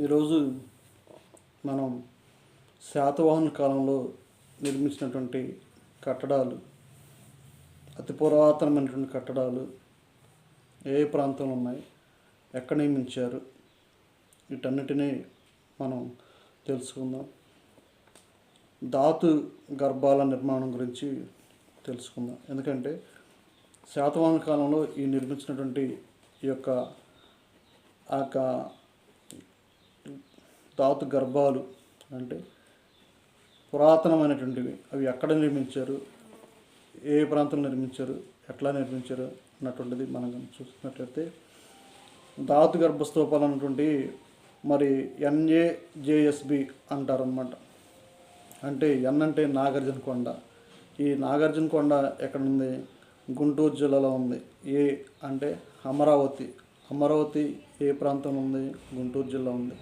ఈరోజు మనం శాతవాహన కాలంలో నిర్మించినటువంటి కట్టడాలు అతి పురాతనమైనటువంటి కట్టడాలు ఏ ప్రాంతంలో ఉన్నాయి ఎక్కడ నిర్మించారు వీటన్నిటినీ మనం తెలుసుకుందాం. ధాతు గర్భాల నిర్మాణం గురించి తెలుసుకుందాం. ఎందుకంటే శాతవాహన కాలంలో ఈ నిర్మించినటువంటి ఈ యొక్క ఆ యొక్క ధాతు గర్భాలు అంటే పురాతనమైనటువంటివి. అవి ఎక్కడ నిర్మించారు? ఏ ప్రాంతంలో నిర్మించారు? ఎట్లా నిర్మించారు? అన్నటువంటిది మనం కనుక ధాతు గర్భ స్తూపాలు అన్నటువంటి మరి ఎన్ఏజేఎస్బి అంటారనమాట అంటే ఎన్ అంటే నాగార్జున కొండ. ఈ నాగార్జున కొండ ఎక్కడ ఉంది గుంటూరు జిల్లాలో ఉంది. ఏ అంటే అమరావతి. అమరావతి ఏ ప్రాంతంలో ఉంది? గుంటూరు జిల్లా ఉంది.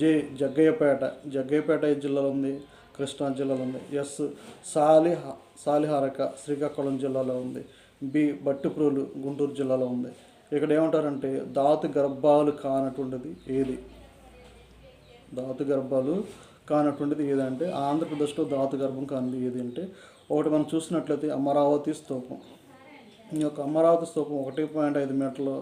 జే జగ్గయ్యపేట జగ్గయ్యపేట ఏ జిల్లాలో ఉంది కృష్ణా జిల్లాలో ఉంది ఎస్ సాలిహ సాలిహారక శ్రీకాకుళం జిల్లాలో ఉంది. బి బట్టిప్రోలు గుంటూరు జిల్లాలో ఉంది. ఇక్కడ ఏమంటారంటే దాతు గర్భాలు కానటువంటిది ఏది? దాతు గర్భాలు కానటువంటిది ఏదంటే ఆంధ్రప్రదేశ్లో దాతు గర్భం కానిది ఏది అంటే ఒకటి మనం చూసినట్లయితే అమరావతి స్తూపం. ఈ యొక్క అమరావతి స్తూపం ఒకటి పాయింట్ ఐదు మీటర్లు